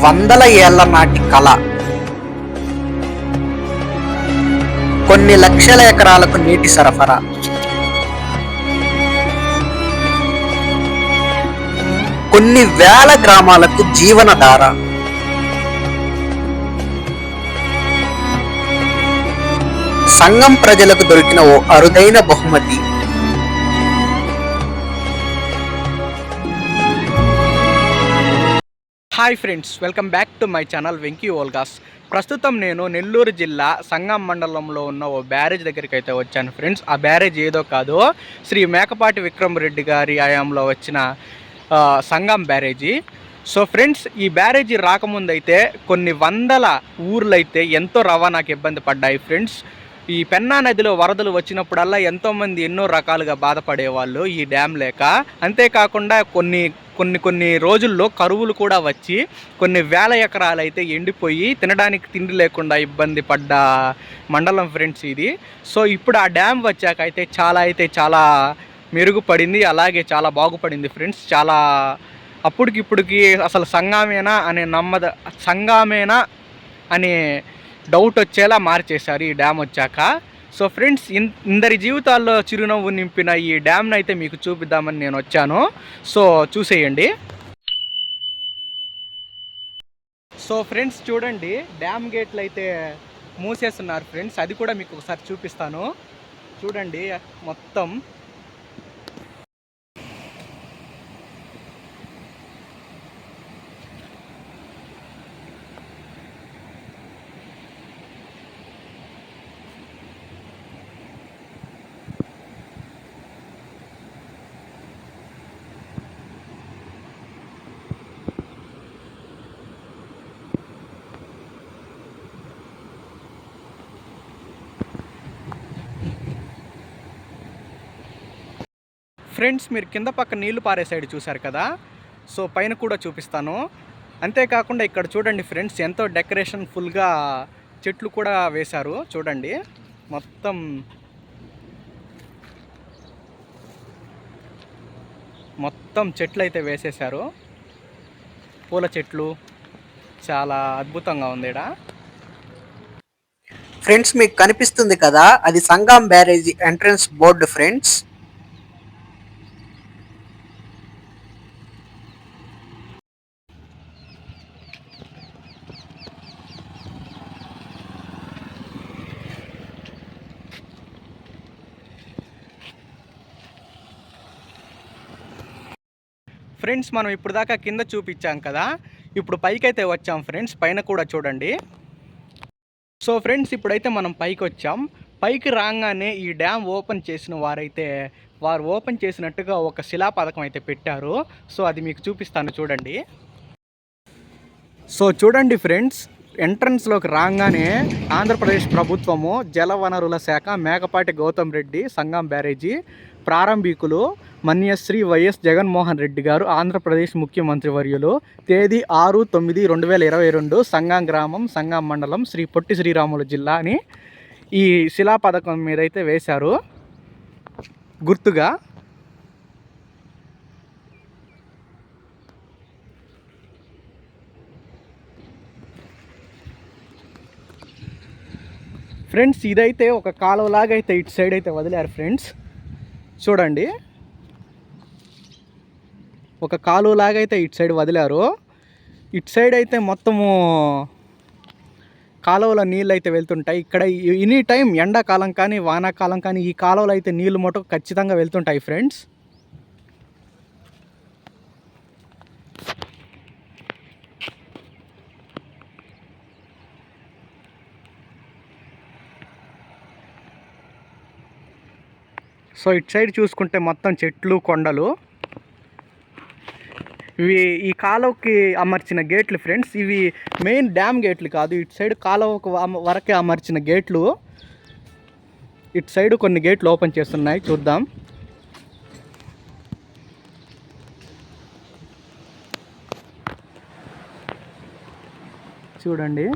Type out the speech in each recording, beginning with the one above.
వందల ఏళ్ళ నాటి కళ. కొన్ని లక్షల ఎకరాలకు నీటి సరఫరా. కొన్ని వేల గ్రామాలకు జీవనధార. సంఘం ప్రజలకు దొరికిన ఓ అరుదైన బహుమతి. Hi friends welcome back to my channel Venky vlogs. ప్రస్తుతం నేను నెల్లూరు జిల్లా సంగం మండలంలో ఉన్న ఓ బ్యారేజ్ దగ్గరికి అయితే వచ్చాను ఫ్రెండ్స్. ఆ బ్యారేజ్ ఏదో కాదు శ్రీ మేకపాటి విక్రమ్ రెడ్డి గారి ఆయాంలో వచ్చిన సంగం బ్యారేజీ. సో ఫ్రెండ్స్ ఈ బ్యారేజీ రాకముందైతే కొన్ని వందల ఊర్లైతే ఎంతో రవాణాకి ఇబ్బంది పడ్డాయి ఫ్రెండ్స్. ఈ పెన్నా నదిలో వరదలు వచ్చినప్పుడల్లా ఎంతోమంది ఎన్నో రకాలుగా బాధపడేవాళ్ళు ఈ డ్యామ్ లేక. అంతేకాకుండా కొన్ని కొన్ని కొన్ని రోజుల్లో కరువులు కూడా వచ్చి కొన్ని వేల ఎకరాలు అయితే ఎండిపోయి తినడానికి తిండి లేకుండా ఇబ్బంది పడ్డ మండలం ఫ్రెండ్స్ ఇది. సో ఇప్పుడు ఆ డ్యామ్ వచ్చాక అయితే చాలా అయితే చాలా మెరుగుపడింది అలాగే చాలా బాగుపడింది ఫ్రెండ్స్. చాలా అప్పటికి ఇప్పటికి అసలు సంగమేనా అనే నమ్మద సంగమేనా అనే డౌట్ వచ్చేలా మార్చేశారు ఈ డ్యామ్ వచ్చాక. సో ఫ్రెండ్స్ ఇన్ ఇందరి జీవితాల్లో చిరునవ్వు నింపిన ఈ డ్యామ్ని అయితే మీకు చూపిద్దామని నేను వచ్చాను. సో చూసేయండి. సో ఫ్రెండ్స్ చూడండి డ్యామ్ గేట్లు అయితే మూసేస్తున్నారు ఫ్రెండ్స్. అది కూడా మీకు ఒకసారి చూపిస్తాను. చూడండి మొత్తం ఫ్రెండ్స్ మీరు కింద పక్క నీళ్ళు పారే సైడ్ చూశారు కదా? సో పైన కూడా చూపిస్తాను. అంతేకాకుండా ఇక్కడ చూడండి ఫ్రెండ్స్ ఎంతో డెకరేషన్ ఫుల్గా చెట్లు కూడా వేశారు. చూడండి. మొత్తం మొత్తం చెట్లు అయితే వేసేశారు. పూల చెట్లు చాలా అద్భుతంగా ఉంది ఈడ. ఫ్రెండ్స్ మీకు కనిపిస్తుంది కదా అది Sangam barrage entrance board friends. Friends మనం ఇప్పుడు దాకా కింద చూపించాం కదా. ఇప్పుడు పైకైతే వచ్చాం ఫ్రెండ్స్ పైన కూడా చూడండి. సో ఫ్రెండ్స్ ఇప్పుడైతే మనం పైకి వచ్చాం. పైకి రాగానే ఈ డ్యామ్ ఓపెన్ చేసిన వారైతే వారు ఓపెన్ చేసినట్టుగా ఒక శిలా పథకం అయితే పెట్టారు. సో అది మీకు చూపిస్తాను చూడండి. సో చూడండి ఫ్రెండ్స్ ఎంట్రన్స్లోకి రాగానే ఆంధ్రప్రదేశ్ ప్రభుత్వము జలవనరుల శాఖ మేకపాటి గౌతమ్ రెడ్డి సంగం బ్యారేజీ ప్రారంభికులు మన్యశ్రీ వైఎస్ జగన్మోహన్ రెడ్డి గారు ఆంధ్రప్రదేశ్ ముఖ్యమంత్రి వర్యులు తేదీ ఆరు తొమ్మిది రెండు వేల ఇరవై రెండు సంగం గ్రామం సంగం మండలం శ్రీ పొట్టి శ్రీరాములు జిల్లా అని ఈ శిలా పథకం మీద అయితే వేశారు. గుర్తుగా ఫ్రెండ్స్ ఇదైతే ఒక కాలువలాగా అయితే ఇటు సైడ్ అయితే వదిలారు ఫ్రెండ్స్. చూడండి. ఒక కాలువలాగా అయితే ఇటు సైడ్ వదిలారు. ఇటు సైడ్ అయితే మొత్తము కాలువలో నీళ్ళు అయితే వెళ్తుంటాయి. ఇక్కడ ఎనీ టైం ఎండాకాలం కానీ వానాకాలం కానీ ఈ కాలువలో అయితే నీళ్ళు మటుకు ఖచ్చితంగా వెళ్తుంటాయి ఫ్రెండ్స్. సో ఇటు సైడ్ చూసుకుంటే మొత్తం చెట్లు కొండలు. ఇవి ఈ కాలువకి అమర్చిన గేట్లు ఫ్రెండ్స్. ఇవి మెయిన్ డ్యామ్ గేట్లు కాదు. ఇటు సైడ్ కాలువకు వరకే అమర్చిన గేట్లు. ఇటు సైడ్ కొన్ని గేట్లు ఓపెన్ చేస్తున్నాయి. చూద్దాం. చూడండి.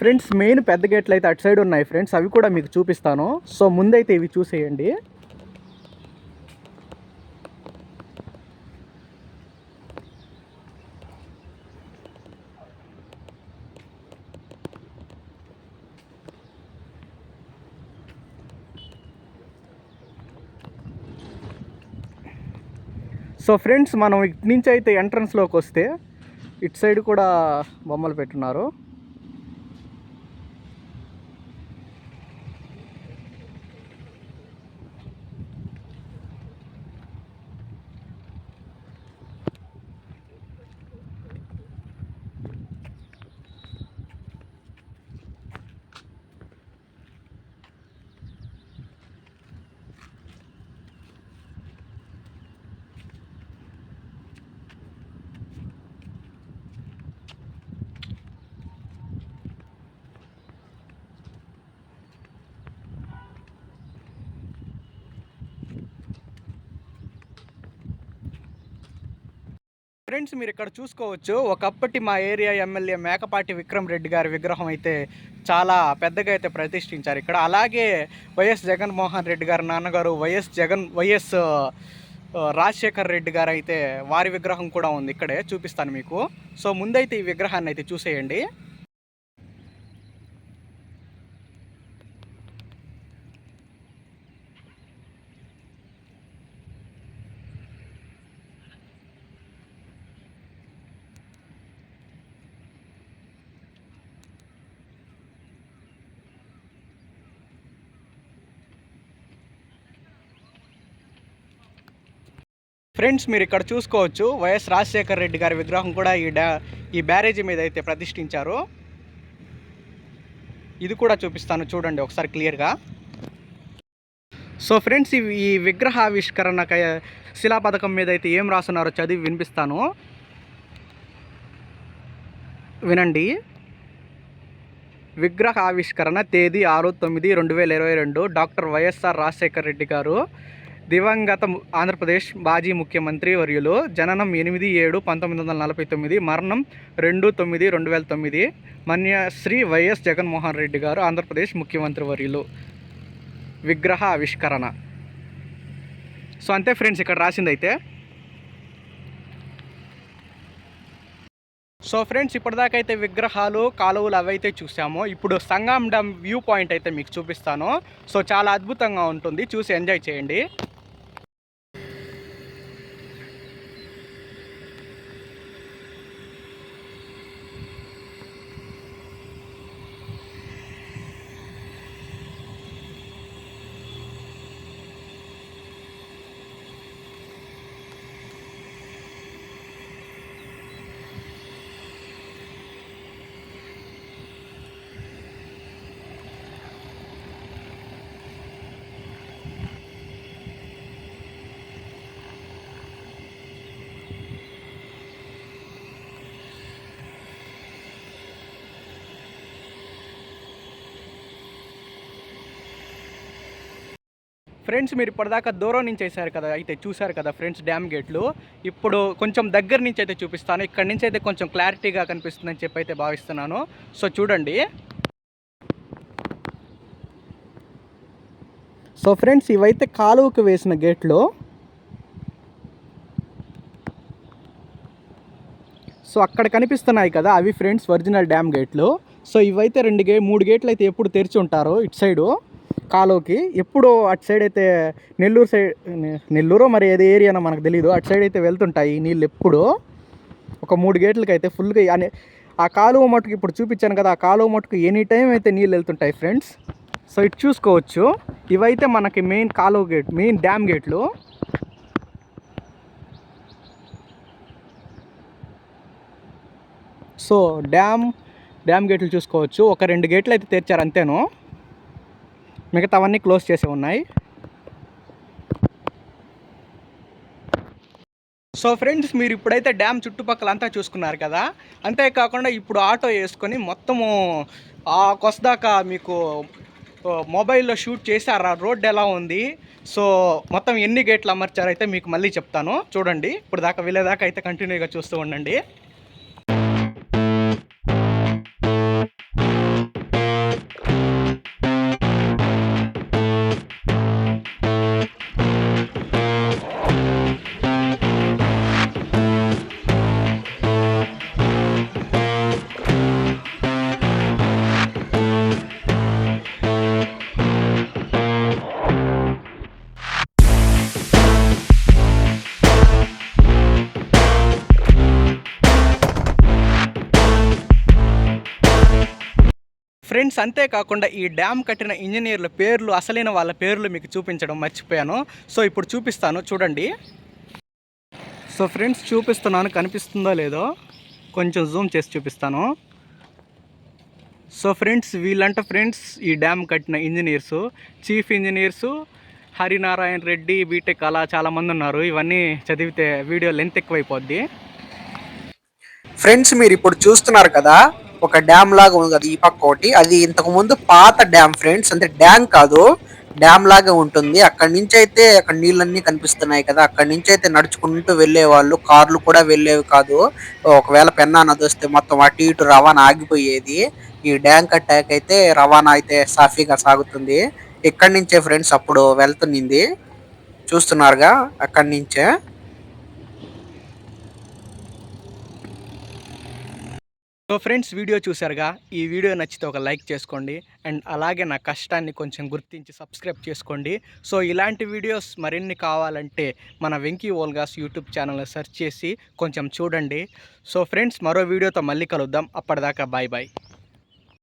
ఫ్రెండ్స్ మెయిన్ పెద్ద గేట్లు అయితే అటు సైడ్ ఉన్నాయి ఫ్రెండ్స్ అవి కూడా మీకు చూపిస్తాను. సో ముందైతే ఇవి చూసేయండి. సో ఫ్రెండ్స్ మనం ఇటు నుంచి అయితే ఎంట్రన్స్లోకి వస్తే ఇటు సైడ్ కూడా బొమ్మలు పెట్టున్నారు. ఫ్రెండ్స్ మీరు ఇక్కడ చూసుకోవచ్చు ఒకప్పటి మా ఏరియా ఎమ్మెల్యే మేకపాటి విక్రమ్ రెడ్డి గారి విగ్రహం అయితే చాలా పెద్దగా అయితే ప్రతిష్ఠించారు ఇక్కడ. అలాగే వైఎస్ జగన్మోహన్ రెడ్డి గారి నాన్నగారు వైఎస్ జగన్ వైఎస్ రాజశేఖర్ రెడ్డి గారు అయితే వారి విగ్రహం కూడా ఉంది ఇక్కడే చూపిస్తాను మీకు. సో ముందైతే ఈ విగ్రహాన్ని అయితే చూసేయండి. ఫ్రెండ్స్ మీరు ఇక్కడ చూసుకోవచ్చు వైఎస్ రాజశేఖర్ రెడ్డి గారి విగ్రహం కూడా ఈ డా ఈ బ్యారేజీ మీద అయితే ప్రతిష్ఠించారు. ఇది కూడా చూపిస్తాను చూడండి ఒకసారి క్లియర్గా. సో ఫ్రెండ్స్ ఈ ఈ విగ్రహ ఆవిష్కరణ శిలా పథకం మీద అయితే ఏం రాస్తున్నారో చదివి వినిపిస్తాను. వినండి. విగ్రహ ఆవిష్కరణ తేదీ ఆరు తొమ్మిది రెండు వేల ఇరవై రెండు డాక్టర్ వైఎస్ఆర్ రాజశేఖర్ రెడ్డి గారు. దివంగత ఆంధ్రప్రదేశ్ మాజీ ముఖ్యమంత్రి వర్యులు జననం ఎనిమిది ఏడు పంతొమ్మిది వందల నలభై తొమ్మిది మరణం రెండు తొమ్మిది రెండు వేల తొమ్మిది మన్యశ్రీ వైఎస్ జగన్మోహన్ రెడ్డి గారు ఆంధ్రప్రదేశ్ ముఖ్యమంత్రి వర్యులు. విగ్రహ ఆవిష్కరణ. సో అంతే ఫ్రెండ్స్ ఇక్కడ రాసింది అయితే సో ఫ్రెండ్స్ ఇప్పటిదాకా అయితే విగ్రహాలు కాలువలు అవైతే చూసాము. ఇప్పుడు సంగం డ్యామ్ వ్యూ పాయింట్ అయితే మీకు చూపిస్తాను. సో చాలా అద్భుతంగా ఉంటుంది. చూసి ఎంజాయ్ చేయండి. ఫ్రెండ్స్ మీరు ఇప్పటిదాకా దూరం నుంచి వేసారు కదా అయితే చూశారు కదా ఫ్రెండ్స్ డ్యామ్ గేట్లు. ఇప్పుడు కొంచెం దగ్గర నుంచి అయితే చూపిస్తాను. ఇక్కడ నుంచి అయితే కొంచెం క్లారిటీగా కనిపిస్తుందని చెప్పి అయితే భావిస్తున్నాను. సో చూడండి. సో ఫ్రెండ్స్ ఇవైతే కాలువకు వేసిన గేట్లు. సో అక్కడ కనిపిస్తున్నాయి కదా అవి ఫ్రెండ్స్ ఒరిజినల్ డ్యామ్ గేట్లు. సో ఇవైతే రెండు గే మూడు గేట్లు అయితే ఎప్పుడు తెరిచి ఉంటారు ఇటు సైడు. కాలువకి ఎప్పుడో అటు సైడ్ అయితే నెల్లూరు సైడ్ నెల్లూరు మరి ఏది ఏరియానో మనకు తెలియదు అటు సైడ్ అయితే వెళ్తుంటాయి నీళ్ళు ఎప్పుడు. ఒక మూడు గేట్లకి అయితే ఫుల్గా అనే ఆ కాలువ మటుకు ఇప్పుడు చూపించాను కదా ఆ కాలువ మటుకు ఎనీ టైం అయితే నీళ్ళు వెళ్తుంటాయి ఫ్రెండ్స్ సో ఇటు చూసుకోవచ్చు. ఇవైతే మనకి మెయిన్ కాలువ గేట్ మెయిన్ డ్యామ్ గేట్లు సో డ్యామ్ డ్యామ్ గేట్లు చూసుకోవచ్చు. ఒక రెండు గేట్లు అయితే తెరిచారు అంతేను. మిగతావన్నీ క్లోజ్ చేసి ఉన్నాయి. సో ఫ్రెండ్స్ మీరు ఇప్పుడైతే డ్యామ్ చుట్టుపక్కల అంతా చూసుకున్నారు కదా. అంతేకాకుండా ఇప్పుడు ఆటో వేసుకొని మొత్తము ఆ కొసదాకా మీకు మొబైల్లో షూట్ చేశారు. ఆ రోడ్ ఎలా ఉంది? సో మొత్తం ఎన్ని గేట్లు అమర్చారైతే మీకు మళ్ళీ చెప్తాను. చూడండి ఇప్పుడు దాకా వెళ్ళేదాకా అయితే కంటిన్యూగా చూస్తూ ఉండండి. అంతేకాకుండా ఈ డ్యామ్ కట్టిన ఇంజనీర్ల పేర్లు అసలైన వాళ్ళ పేర్లు మీకు చూపించడం మర్చిపోయాను. సో ఇప్పుడు చూపిస్తాను. చూడండి. సో ఫ్రెండ్స్ చూపిస్తున్నాను. కనిపిస్తుందో లేదో కొంచెం జూమ్ చేసి చూపిస్తాను. సో ఫ్రెండ్స్ వీళ్ళంట ఫ్రెండ్స్ ఈ డ్యామ్ కట్టిన engineers chief engineers Harinarayana Reddy BTech అలా చాలామంది ఉన్నారు. ఇవన్నీ చదివితే వీడియో లెంత్ ఎక్కువైపోద్ది. ఫ్రెండ్స్ మీరు ఇప్పుడు చూస్తున్నారు కదా ఒక డ్యామ్ లాగా ఉంది కదా ఈ పక్క ఒకటి. అది ఇంతకు ముందు పాత డ్యామ్ ఫ్రెండ్స్ అంటే డ్యామ్ కాదు డ్యామ్ లాగా ఉంటుంది. అక్కడి నుంచి అయితే అక్కడ నీళ్ళన్నీ కనిపిస్తున్నాయి కదా అక్కడి నుంచి అయితే నడుచుకుంటూ వెళ్ళేవాళ్ళు కార్లు కూడా వెళ్ళేవి కాదు. ఒకవేళ పెన్నా నది వస్తే మొత్తం అటు ఇటు రవాణా ఆగిపోయేది. ఈ డ్యామ్ అటాక్ అయితే రవాణా అయితే సాఫీగా సాగుతుంది. ఇక్కడి నుంచే ఫ్రెండ్స్ అప్పుడు వెళ్తుంది. చూస్తున్నారుగా అక్కడి నుంచే. సో ఫ్రెండ్స్ వీడియో చూసారుగా ఈ వీడియో నచ్చితే ఒక లైక్ చేసుకోండి. అండ్ అలాగే నా కష్టాన్ని కొంచెం గుర్తించి సబ్స్క్రైబ్ చేసుకోండి. సో ఇలాంటి వీడియోస్ మరిన్ని కావాలంటే మన వెంకీ ఓల్గాస్ యూట్యూబ్ ఛానల్ని సెర్చ్ చేసి కొంచెం చూడండి. సో ఫ్రెండ్స్ మరో వీడియోతో మళ్ళీ కలుద్దాం. అప్పటిదాకా బాయ్ బాయ్.